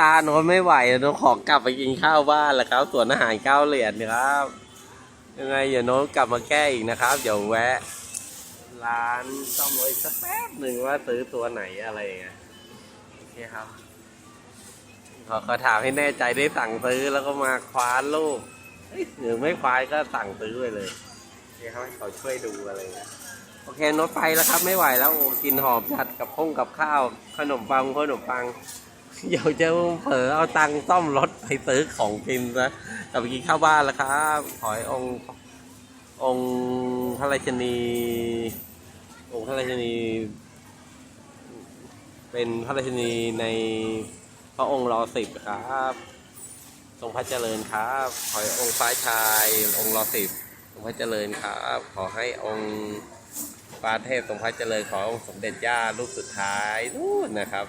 ตาโน้นไม่ไหวโน้นขอกลับไปกินข้าวบ้านแล้วครับส่วนอาหารเก้าเหรียญนะครับ ยังไงเดี๋ยวโน้นกลับมาแก้อีกนะครับ เดี๋ยวแวะ ร้านซ่อมรถอีกสักแป๊บหนึ่งว่าซื้อตัวไหนอะไรอย่างเงี้ยโอเคครับ ขอขอถามให้แน่ใจได้สั่งซื้อแล้วก็มาคว้าลูกหรือไม่คว้าก็สั่งซื้อไปเลยโอเคครับให้เขาช่วยดูอะไรเงี้ยโอเคโน้ตไปแล้วครับไม่ไหวแล้วกินหอมจัดกับพ้งกับข้าว ขนมปังขนมปัง เดี๋ยวจะเผลอเอาตังค์ซ่อมรถไปซื้อของกินซะกลับไปกินข้าวบ้านแล้วครับขอให้องค์องค์พระราชนี องค์พระราชนี เป็นพระราชนีในพระองค์รอสิบครับทรงพระเจริญครับ ขอให้องค์ฟ้าชาย องค์รอสิบทรงพระเจริญครับ ขอให้องค์ฟ้าเทพทรงพระเจริญ ขอองค์สมเด็จย่าลูกสุดท้ายนู่นนะครับ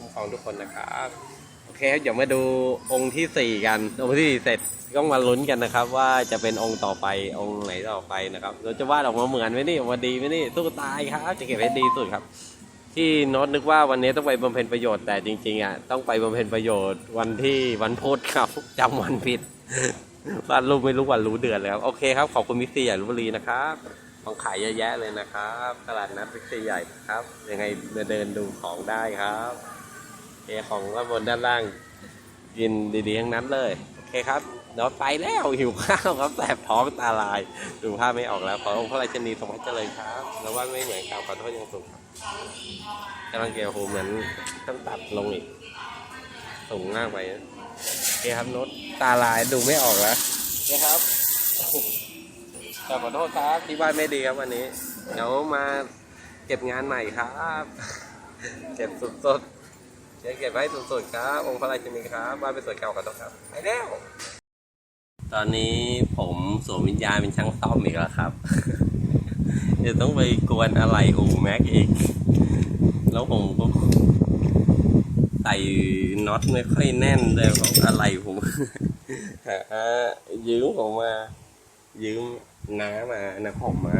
คุ้มครองทุกคนนะครับโอเคครับเดี๋ยวมาดูองค์ที่สี่กันองค์ที่สี่เสร็จต้องมาลุ้นกันนะครับ ว่าจะเป็นองค์ต่อไปองค์ไหนต่อไปนะครับ เราจะวาดออกมาเหมือนไหมนี่ออกมาดีไหมนี่สู้ตายครับ จะเก็บให้ดีสุดครับ ที่โน้ตนึกว่าวันนี้ต้องไปบำเพ็ญประโยชน์แต่จริงๆอะต้องไปบำเพ็ญประโยชน์วันที่วันพุธครับจำวันผิดวาดรูปไม่รู้วันรู้เดือนเลยครับโอเคครับขอบคุณมิสซี่ใหญ่ลพบุรีนะครับของขายเยอะแยะเลยนะครับ ตลาดนัดมิสซี่ใหญ่ครับ ยังไงมาเดินดูของได้ครับ ของด้านบนด้านล่างกินดีๆทั้งนั้นเลย โอเคครับเดี๋ยวไปแล้วหิวข้าวครับแสบท้องตาลาย ดูภาพไม่ออกแล้ว ขอองค์พระราชนีทรงพระเจริญครับแล้วว่าไม่เหมือนเก่าขอโทษยังสูงครับกำลังเกี่ยวโหเหมือนต้องตัดลงอีกสูงมากไปนะโอเคครับน้ตตาลายดูไม่ออกแล้วโอเคครับแต่ขอโทษครับที่บ้านไม่ดีครับวันนี้เดี๋ยวมาเก็บงานใหม่ครับ เก็บสุดๆ เดี๋ยวเก็บไว้สุดๆครับ องค์พระราชินีครับบ้านเป็นสวนเก่าขอโทษครับไปแล้วตอนนี้ผมสวมวิญญาณเป็นช่างซ่อมอีกแล้วครับเดี๋ยวต้องไปกวนอะไรอูแม็กอีก แล้วผมก็ใส่น็อตไม่ค่อยแน่นเลยเพราะอะไรผมหายืมผมมา ยืมน้ามานะผมมา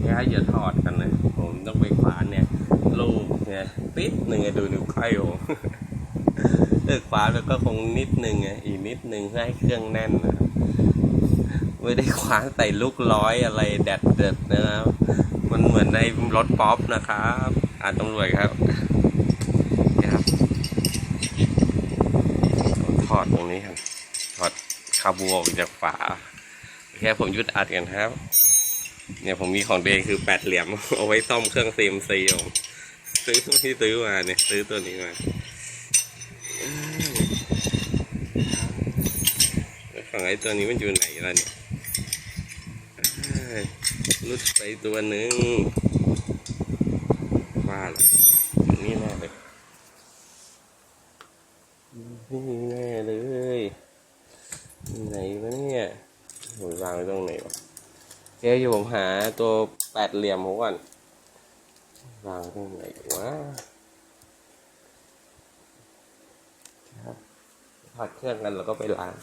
แค่อย่าถอดกันเลย ผมต้องไปคว้านเนี่ย ลูกเนี่ยปิดหนึ่งดูนิ้วก้อยผมเลิกคว้าแล้วก็คงนิดหนึ่งอะอีกนิดหนึ่งเพื่อให้เครื่องแน่นนะไม่ได้คว้าใส่ลูกร้อยอะไรแดดเด็ดนะครับ มันเหมือนในรถป๊อปนะครับอ่านตำรวจครับครับถอดตรงนี้ครับถอดคาบูออกจากฝาแค่ผมยุดอัดกันครับ เนี่ยผมมีของเดงคือแปดเหลี่ยม เอาไว้ซ่อมเครื่อง CMC ผม ซื้อที่ซื้อมาเนี่ยซื้อตัวนี้มาแล้วฝั่งไอ้ตัวนี้มันอยู่ไหนล่ะเนี่ยรุดไปตัวหนึ่งว่าแล้วอยู่นี่แน่เลยนี่แน่เลยไหนวะเนี่ยผมวางไว้ตรงไหนวะเดี๋ยวอยู่ผมหาตัวแปดเหลี่ยมผมก่อน วางตรงไหนวะครับผัดเครื่องกันแล้วก็ไปล้าง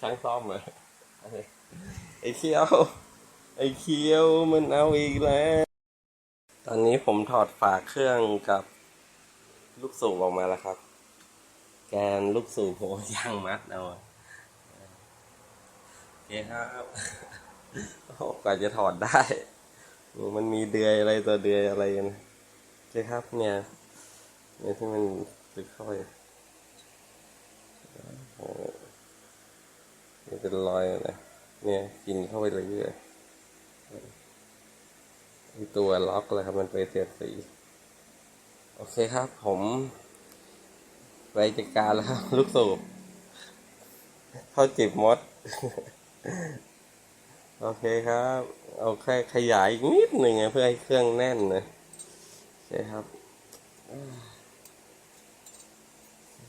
ช่างซ่อมเลยไอ้เคียว ไอ้เคียวมันเอาอีกแล้ว ตอนนี้ผมถอดฝาเครื่องกับลูกสูบออกมาแล้วครับ แกนลูกสูบผมย่างมัดเอาโอเคครับโอ้กว่าจะถอดได้ มันมีเดือยอะไรตัวเดือยอะไรกันโอเคครับ เนี่ยเนี่ยที่มันตึกเข้าไปโอ้นี่เป็นรอยนะเนี่ยกินเข้าไปเรื่อยมีตัวล็อกเลยครับมันไปเสียดสีโอเคครับ ผมไปจัดการแล้วครับ ลูกสูบเข้าจิบมด โอเคครับ เอาแค่ขยายอีกนิดหนึ่งเพื่อให้เครื่องแน่นนะโอเคครับ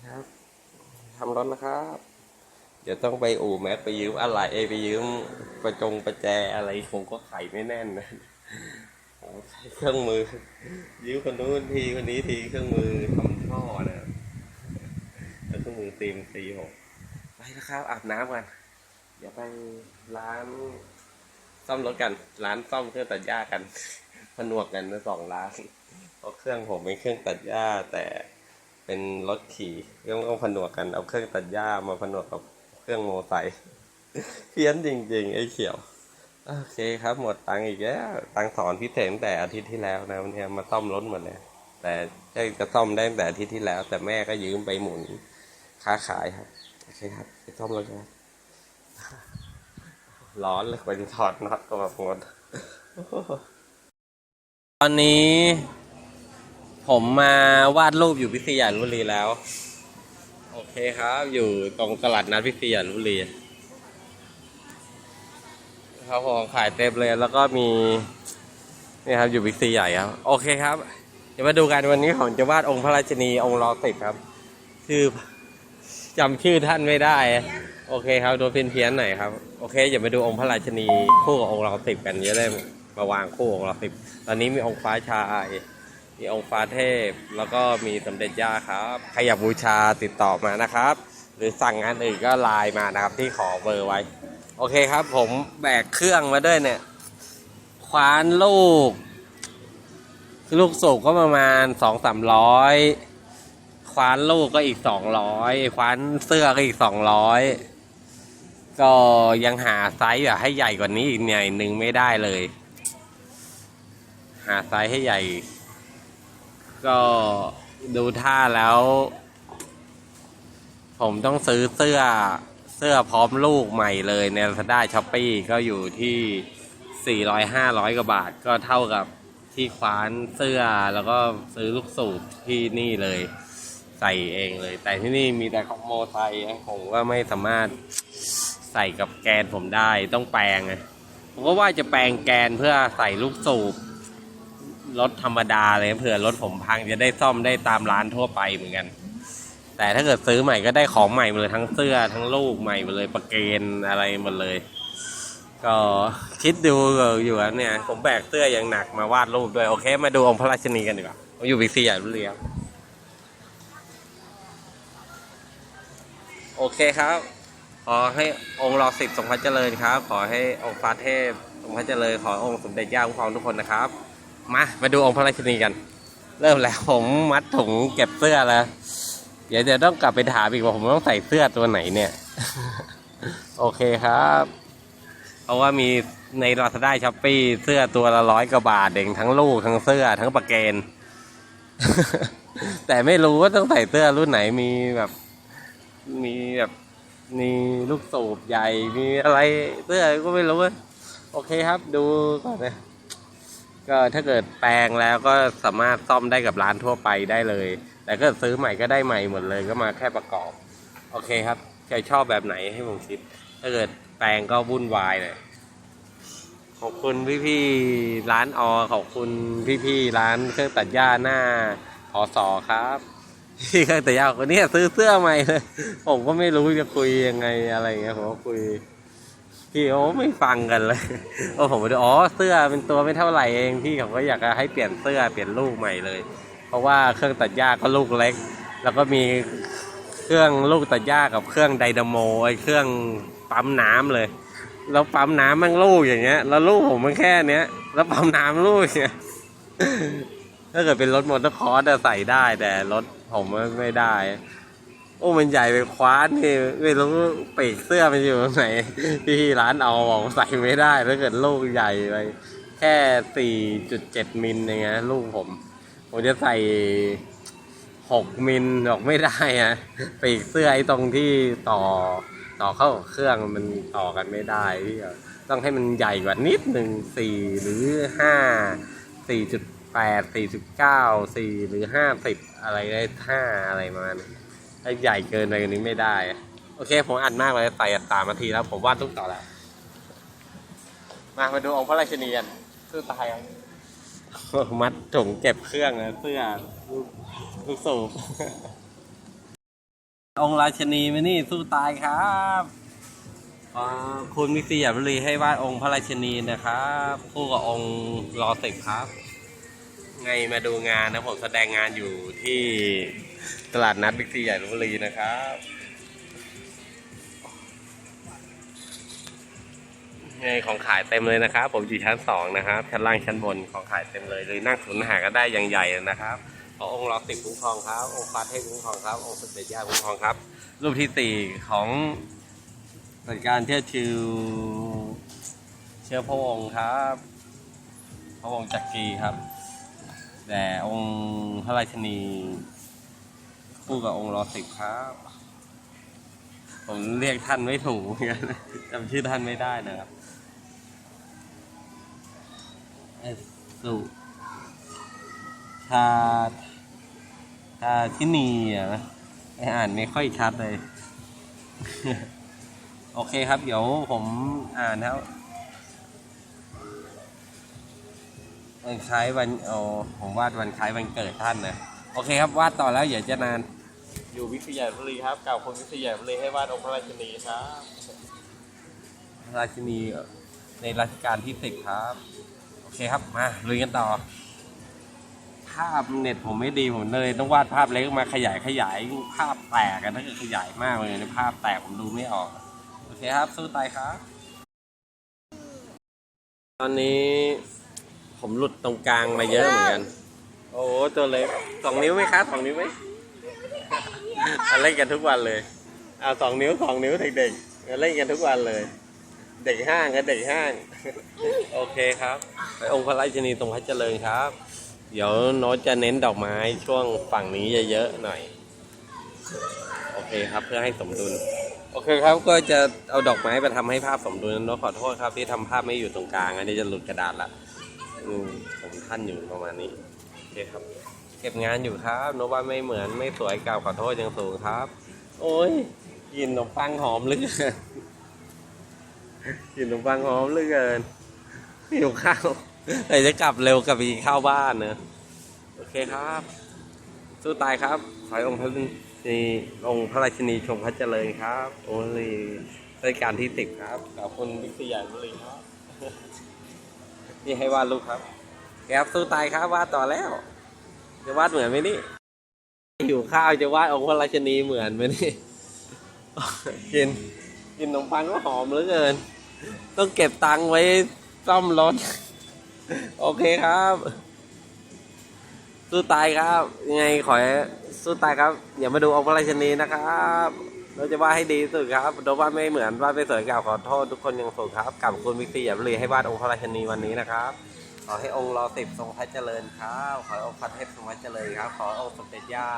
ครับทำรถนะครับ เดี๋ยวต้องไปอู่แมสไปยืมอะไรเอไปยืมประจงประแจอะไรผมก็ไขไม่แน่นนะใช้เครื่องมือ ยืมคนนู้นทีคนนี้ทีเครื่องมือทำท่อนะแล้วเครื่องมือตีมตีผมไปนะครับอาบน้ำกันเดี๋ยวไปร้าน ซ่อมรถกัน ร้านซ่อมเครื่องตัดหญ้ากันผนวกกันนะสองร้านเพราะเครื่องผมเป็นเครื่องตัดหญ้าแต่เป็นรถขี่ต้องต้องผนวกกันเอาเครื่องตัดหญ้ามาผนวกกับเครื่องโมไซค์เพี้ยนจริง ๆ ไอ้เขียวโอเคครับหมดตังอีกแล้วตังสอนพิเศษตั้งแต่อาทิตย์ที่แล้วนะวันนี้มาซ่อมรถหมดเลยแต่จะซ่อมได้ตั้งแต่อาทิตย์ที่แล้ว แต่แม่ก็ยืมไปหมุนค้าขายครับโอเคครับไปซ่อมรถกัน ร้อนเลยไปถอดน็อตก็แบบหมดตอนนี้ ผมมาวาดรูปอยู่พิษยานุรีแล้ว โอเคครับ อยู่ตรงตลาดนัดพิษยานุบุรีครับผมขายเต็มเลยแล้วก็มีนี่ครับอยู่บิ๊กซีใหญ่ครับ โอเคครับ เดี๋ยวมาดูกันวันนี้ผมจะวาดองค์พระราชินีองค์รอสิบครับ ชื่อจำชื่อท่านไม่ได้ โอเคครับโดนเพี้ยนเพี้ยนหน่อยครับ โอเคอย่ามาดูองค์พระราชนีคู่กับองค์รอสิบกันจะได้มาวางคู่องค์รอสิบตอนนี้มีองค์ฟ้าชายมีองค์ฟ้าเทพ แล้วก็มีสมเด็จย่าครับใครอยากบูชาติดต่อมานะครับ หรือสั่งงานอื่นก็ไลน์มานะครับที่ขอเบอร์ไว้ โอเคครับ ผมแบกเครื่องมาด้วยเนี่ยคว้านลูก ลูกสูบก็ประมาณสองสามร้อยคว้านลูกก็อีกสองร้อยคว้านเสื้อก็อีกสองร้อย ก็ยังหาไซส์แบบให้ใหญ่กว่านี้อีกหน่อยหนึ่งไม่ได้เลย หาไซส์ให้ใหญ่ ก็ดูท่าแล้ว ผมต้องซื้อเสื้อเสื้อพร้อมลูกใหม่เลยใน Lazada s h o p e e ก็อยู่ที่ 400 500 กว่าบาทก็เท่ากับที่คว้านเสื้อแล้วก็ซื้อลูกสูบที่นี่เลย ใส่เองเลย แต่ที่นี่มีแต่ของโมไซค์ผมก็ไม่สามารถ ใส่กับแกนผมได้ต้องแปลงไงผมก็ว่าจะแปลงแกนเพื่อใส่ลูกสูบรถธรรมดาเลยเผื่อรถผมพังจะได้ซ่อมได้ตามร้านทั่วไปเหมือนกัน แต่ถ้าเกิดซื้อใหม่ก็ได้ของใหม่หมดเลยทั้งเสื้อทั้งลูกใหม่หมดเลยประเกนอะไรหมดเลย ก็คิดดูอยู่เนี่ย ผมแบกเสื้ออย่างหนักมาวาดรูปด้วย โอเค มาดูองค์พระราชนีกันดีกว่าผมอยู่บิ๊กซีใหญ่รุ่นเรียวโอเคครับ ขอให้องค์รอสิบทรงพระเจริญครับ ขอให้องค์ฟ้าเทพทรงพระเจริญ ขอองค์สมเด็จย่าคุ้มครองทุกคนนะครับ มามาดูองค์พระราชินีกัน เริ่มแล้วผมมัดถุงเก็บเสื้อแล้ว เดี๋ยวจะต้องกลับไปถามอีกว่าผมต้องใส่เสื้อตัวไหนเนี่ย โอเคครับ เพราะว่ามีใน Lazada s h o p e e เสื้อตัวละร้อยกว่าบาทเองทั้งลูกทั้งเสื้อทั้งประเกนแต่ไม่รู้ว่าต้องใส่เสื้อรุ่นไหนมีแบบ มีแบบ มีลูกสูบใหญ่ มีอะไรเสื้อก็ไม่รู้โอเคครับ ดูก่อนนะก็ถ้าเกิดแปลงแล้วก็สามารถซ่อมได้กับร้านทั่วไปได้เลย แต่ก็ซื้อใหม่ก็ได้ใหม่หมดเลยก็มาแค่ประกอบ โอเคครับ ใครชอบแบบไหนให้ผมคิด ถ้าเกิดแปลงก็วุ่นวายเลยขอบคุณพี่ๆร้านออขอบคุณพี่ๆร้านเครื่องตัดหญ้าหน้าพอสอครับ พี่เครื่องตัดหญ้าคนนี้ซื้อเสื้อใหม่เลย ผมก็ไม่รู้จะคุยยังไงอะไรเงี้ยผมก็คุย พี่โอ้ไม่ฟังกันเลยโอ้ผมไปดูอ๋อเสื้อเป็นตัวไม่เท่าไหร่เองพี่เขาก็อยากจะให้เปลี่ยนเสื้อเปลี่ยนลูกใหม่เลย เพราะว่าเครื่องตัดหญ้าก็ลูกเล็ก แล้วก็มีเครื่องลูกตัดหญ้ากับเครื่องไดนาโมไอเครื่องปั๊มน้ำเลย แล้วปั๊มน้ำมันลูกอย่างเงี้ย แล้วลูกผมมันแค่เนี้ย แล้วปั๊มน้ำลูกอย่างเงี้ย ถ้าเกิดเป็นรถมอเตอร์คอร์สอะใส่ได้แต่รถผมไม่ได้ โอ้มันใหญ่ไปคว้านนี่ไม่รู้ปีกเสื้อมันอยู่ตรงไหนที่ร้านเอาบอกใส่ไม่ได้ ถ้าเกิดลูกใหญ่ไปแค่สี่จุดเจ็ดมิลเองนะลูกผมผมจะใส่หกมิลออกไม่ได้อะปีกเสื้อไอ้ตรงที่ต่อต่อเข้าเครื่องมันต่อกันไม่ได้พี่ต้องให้มันใหญ่กว่านิดหนึ่งสี่หรือห้าสี่จุด แปดสี่จุดเก้าสี่หรือห้าสิบอะไรได้ห้าอะไรมาถ้าใหญ่เกินไปกว่านี้ไม่ได้ โอเค ผมอัดมากเลยใส่สามนาทีแล้วผมวาดทุกต่อแล้ว มามาดูองค์พระราชินีกันสู้ตายมัดถุงเก็บเครื่องนะเสื้อลูกสูบองค์ราชนีมานี่สู้ตายครับคุณมิสซี่หยาบรีให้วาดองค์พระราชนีนะครับ คู่กับองค์รอสิบครับ ไงมาดูงานนะผมแสดงงานอยู่ที่ตลาดนัดบิ๊กซีใหญ่ลพบุรีนะครับไงของขายเต็มเลยนะครับ ผมอยู่ชั้นสองนะครับ ชั้นล่างชั้นบนของขายเต็มเลยเลยนั่งสนหาก็ได้อย่างใหญ่นะครับขอองค์รอสิบคุ้มครองครับองค์ฟ้าเทพคุ้มครองครับองค์สมเด็จย่าคุ้มครองครับรูปที่สี่ของรัชการเที่ยวชิวเชื้อพระองค์ครับ พระองค์จักรีครับ แต่องค์พระราชนี คู่กับองค์รอสิบครับ ผมเรียกท่านไม่ถูกเหมือนกันจำชื่อท่านไม่ได้นะครับสุชาชาชินีอะนะอ่านไม่ค่อยชัดเลย โอเคครับ เดี๋ยวผมอ่านแล้ว วันคล้ายวันเอาผมวาดวันคล้ายวันเกิดท่านนะโอเคครับวาดต่อแล้วอย่าจะนาน อยู่วิทยาบุรีครับเก่าคนวิทยาบุรีให้วาดองค์พระราชินีครับพระราชินีในรัชกาลที่สิบครับ โอเคครับมาลุยกันต่อ ภาพเน็ตผมไม่ดีผมเลยต้องวาดภาพเล็กมาขยายขยายภาพแตกกันถ้าเกิดขยายมากเลยในภาพแตกผมดูไม่ออก โอเคครับสู้ตายครับ ตอนนี้ ผมหลุดตรงกลางมาเยอะเหมือนกัน โอ้โหตัวเล็กสองนิ้วไหมครับสองนิ้วไหมเล่นกันทุกวันเลยเอาสองนิ้วสองนิ้วเด็กๆเล่นกันทุกวันเลย เด็กห้างกับเด็กห้าง โอเคครับ ไปองค์พระราชนีทรงพระเจริญครับ เดี๋ยวโน้ตจะเน้นดอกไม้ช่วงฝั่งนี้เยอะๆหน่อย โอเคครับเพื่อให้สมดุล โอเคครับก็จะเอาดอกไม้ไปทำให้ภาพสมดุลโน้ตขอโทษครับที่ทำภาพไม่อยู่ตรงกลาง อันนี้จะหลุดกระดาษละ อืมผมท่านอยู่ประมาณนี้โอเคครับ เก็บงานอยู่ครับโนว่าไม่เหมือนไม่สวยเก่าวขอโทษยังสูงครับ โอ้ยกินขนมปังหอมเหลือเกินกินขนมปังหอมเหลือเกินหิวข้าวแต่จะกลับเร็วกลับไปกินข้าวบ้านเนอะโอเคครับ สู้ตายครับขอให้องค์พระนีองค์พระราชินีชมพระเจริญครับ โอ้ยรายการที่สิบครับขอบคุณวิทยาบุรีครับ นี่ให้วาดรูปครับแกครับสู้ตายครับวาดต่อแล้ว จะวาดเหมือนไหมนี่หิวข้าวจะวาดองค์พระราชนีเหมือนไหมนี่กินกินขนมปังก็หอมเหลือเกิน ต้องเก็บตังค์ไว้ซ่อมรถ โอเคครับ สู้ตายครับ ยังไงขอสู้ตายครับ อย่ามาดูองค์พระราชนีนะครับ เราจะวาดให้ดีสุดครับโดยวาดไม่เหมือนวาดไม่สวยเก่าขอโทษทุกคนยังสูงครับกลับคุณวิกซี่อย่าเลยให้วาดองค์พระราชนีวันนี้นะครับ ขอให้องค์รอสิบทรงพระเจริญครับขอให้องค์พระเทพทรงพระเจริญครับ ขอองค์สมเด็จย่า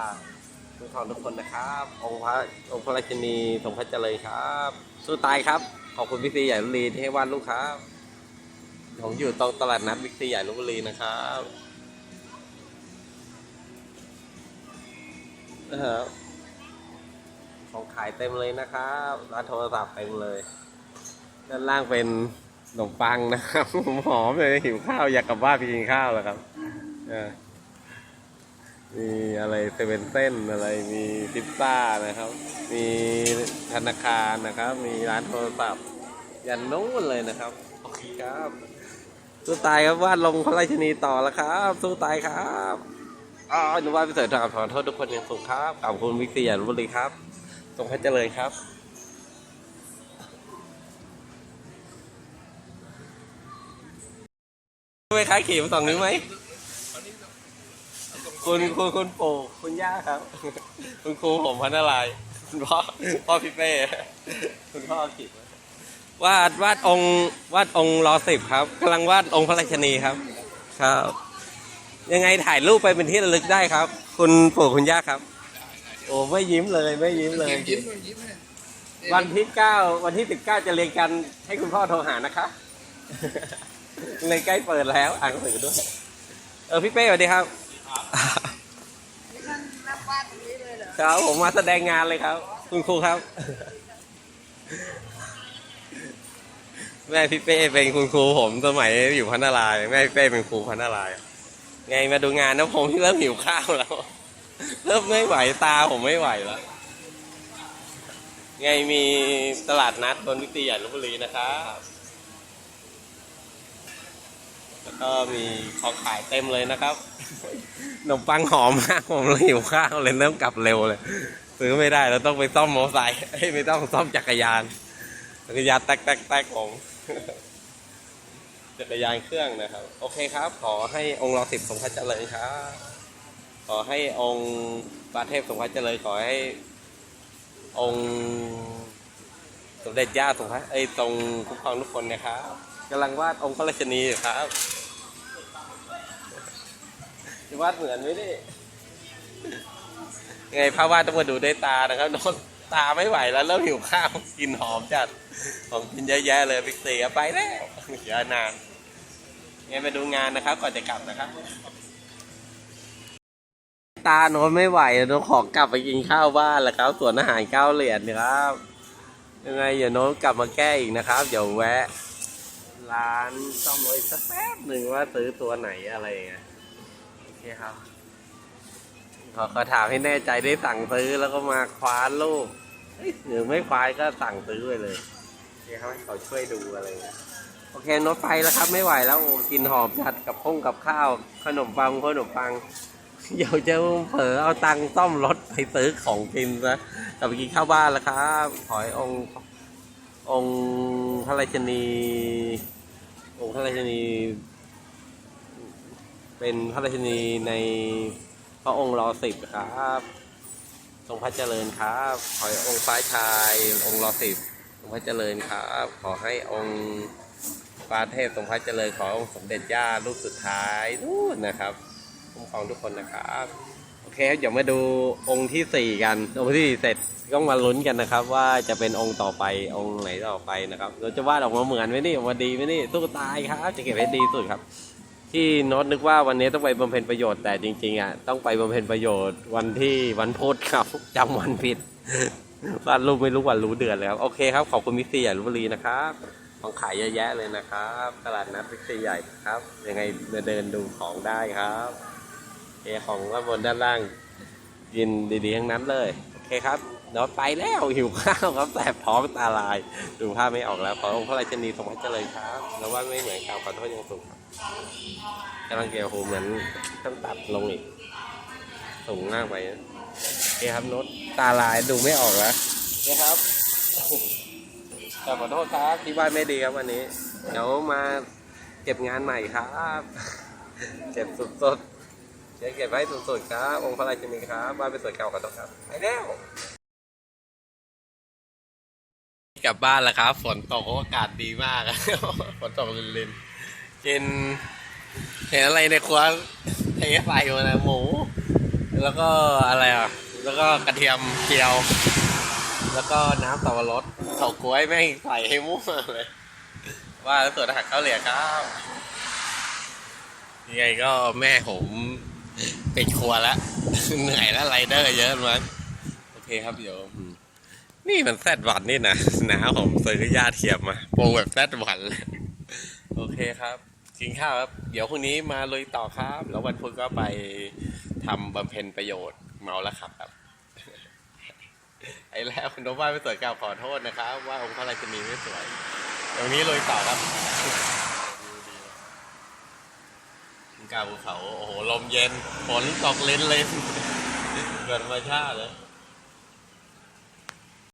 ทุกของทุกคนนะครับ องค์พระองค์พระราชนีทรงพระเจริญครับ สู้ตายครับ ขอบคุณวิกซี่ใหญ่ลุรีที่ให้วาดลูกครับผมอยู่ตรงตลาดนัดวิกซี่ใหญ่ลพบุรีนะครับนะครับ ของขายเต็มเลยนะครับร้านโทรศัพท์เต็มเลย ด้านล่างเป็นขนมปังนะครับผมหอมเลยหิวข้าวอยากกลับบ้านไปกินข้าวแล้วครับมีอะไรเซเว่นเส้นอะไรมีพิซซ่านะครับ มีธนาคารนะครับ มีร้านโทรศัพท์ ยันนู้นเลยนะครับโอเคครับสู้ตายครับวาดลงพระราชนีต่อแล้วครับ สู้ตายครับอ๋อหนูว่าพิเศษขอโทษทุกคนอย่างสูงครับขอบคุณวิกซี่ยานุบุรีครับ ทรงพระเจริญครับไม่ค้าขี่มสองนิ้วไหมคุณคุณคุณปู่คุณย่าครับ คุณครูผมพันอะไรายคุณพ่อพ่อพี่เป้คุณพ่อขี่วาดวาดองค์วาดองค์รอสิบครับกำลังวาดองค์พระราชนีครับ ครับ ยังไงถ่ายรูปไปเป็นที่ระลึกได้ครับ คุณปู่คุณย่าครับ โอ้ไม่ยิ้มเลยไม่ยิ้มเลยยิ้มยิ้มเลยวันที่เก้าวันที่สิบเก้าจะเรียนกันให้คุณพ่อโทรหานะคะเลยใกล้เปิดแล้วอ่านหนังสือด้วย เออพี่เป้สวัสดีครับนั่งนับวาดตรงนี้เลยเหรอครับผมมาแสดงงานเลยครับ คุณครูครับ แม่พี่เป้เป็นคุณครูผมสมัยอยู่พันนารายณ์แม่พี่เป้เป็นครูพันนารายณ์ไงมาดูงานนะผมเริ่มหิวข้าวแล้ว เริ่มไม่ไหวตาผมไม่ไหวแล้ว ไงมีตลาดนัดบนวิทยาลพบุรีนะครับแล้วก็มีของขายเต็มเลยนะครับขนมปังหอมมากผมเลยหิวข้าวเลยเริ่มกลับเร็วเลยซื้อไม่ได้เราต้องไปซ่อมมอไซค์ไม่ต้องซ่อมจักรยาน จักรยานแตกแตกแตกผมจักรยานเครื่องนะครับ โอเคครับ ขอให้องค์รอสิบทรงพระเจริญครับ ขอให้องค์พระเทพทรงพระเจริญขอให้ องค์สมเด็จย่าทรงพระเอ้ทรงคุ้มครองทุกคนนะครับกำลังวาดองค์พระราชนีอยู่ครับจะวาดเหมือนไหมนี่ไงภาพวาดต้องมาดูด้วยตานะครับโดนตาไม่ไหวแล้วเริ่มหิวข้าวกินหอมจัดของกินเยอะแยะเลยพิกซี่ไปแล้วเดี๋ยวนานงั้นมาดูงานนะครับก่อนจะกลับนะครับ ตาโน้นไม่ไหวโน้นขอกลับไปกินข้าวบ้านแล้วครับส่วนอาหารเก้าเหรียญนะครับ ยังไงอย่าโน้นกลับมาแก้อีกนะครับเดี๋ยวแวะ ร้านซ่อมรถสักแป๊บหนึ่งว่าซื้อตัวไหนอะไรเงี้ยโอเคครับขอขอถามให้แน่ใจได้สั่งซื้อแล้วก็มาคว้านรูปเอ้ยหรือไม่คว้านก็สั่งซื้อไปเลยโอเคครับให้เขาช่วยดูอะไรเงี้ยโอเคโน้ตไปแล้วครับไม่ไหวแล้วกินหอมจัดกับข้งกับข้าว ขนมปังขนมปัง เดี๋ยวจะเผลอเอาตังค์ซ่อมรถไปซื้อของกินซะกลับไปกินข้าวบ้านแล้วครับขอให้องค์องค์พระราชนี องค์พระราชนี เป็นพระราชนีในพระองค์รอสิบครับ ทรงพระเจริญครับ ขอให้องค์ฟ้าชาย องค์รอสิบทรงพระเจริญครับ ขอให้องค์ฟ้าเทพทรงพระเจริญ ขอองค์สมเด็จย่าลูกสุดท้ายนู่นนะครับ คุ้มครองทุกคนนะครับโอเคครับเดี๋ยวมาดูองค์ที่สี่กันองค์ที่สี่เสร็จก็มาลุ้นกันนะครับ ว่าจะเป็นองค์ต่อไปองค์ไหนต่อไปนะครับเราจะวาดออกมาเหมือนไหมนี่ออกมาดีไหมนี่สู้ตายครับ จะเก็บให้ดีสุดครับ ที่โน้ตนึกว่าวันนี้ต้องไปบำเพ็ญประโยชน์แต่จริงๆอะต้องไปบำเพ็ญประโยชน์วันที่วันพุธครับจำวันผิดวาดรูปไม่รู้วันรู้เดือนเลยครับโอเคครับขอบคุณมิสซี่ใหญ่ลพบุรีนะครับของขายเยอะแยะเลยนะครับ ตลาดนัดมิสซี่ใหญ่ครับ ยังไงมาเดินดูของได้ครับ เอของด้านบนด้านล่างกินดีๆทั้งนั้นเลย โอเคครับเดี๋ยวไปแล้วหิวข้าวครับแสบท้องตาลาย ดูภาพไม่ออกแล้วขอองค์พระราชนีทรงพระเจริญครับแล้วว่าไม่เหมือนเก่าขอโทษยังสูงครับกำลังเกี่ยวหูเหมือนต้องตัดลงอีกสูงมากไปนะโอเคครับน้ตาลายดูไม่ออกแล้วนี่ครับแต่ขอโทษครับที่ว่าไม่ดีครับวันนี้ เดี๋ยวมาเก็บงานใหม่ครับ เก็บสุดๆ เดี๋ยวเก็บไว้สุดๆครับ องค์พระราชินีครับบ้านเป็นสวยเก่ากันต้องครับไปแล้วกลับบ้านแล้วครับ ฝนตกอากาศดีมาก ฝนตกลินๆกินเห็นอะไรในครัวเทใส่มานะหมู แล้วก็อะไรอะ แล้วก็กระเทียมเจียว แล้วก็น้ำสับปะรดเฉาก๊วยแม่งใส่ให้มั่วเลย ว่าแล้วส่วนอาหารข้าวเหลียครับยังไงก็แม่ผม ปิดครัวแล้วเหนื่อยแล้วไรเดอร์เยอะมั้งโอเคครับเดี๋ยวอืมนี่มันแซดหวันนี่นะน้าผมซื้อยาเทียมมาโปรแบบแซดหวันเลยโอเคครับกินข้าวครับ เดี๋ยวพรุ่งนี้มาลุยต่อครับ แล้ววันพุธก็ไปทำบำเพ็ญประโยชน์เมาแล้วขับครับ ไอ้แล้วคุณโนว่าไม่สวยกล่าวขอโทษนะครับ ว่าองค์พระราชินีไม่สวยเดี๋ยวนี้ลุยต่อครับ กลางภูเขา โอ้โห ลมเย็น ฝนตกเลนเลนเกิดธรรมชาติเลย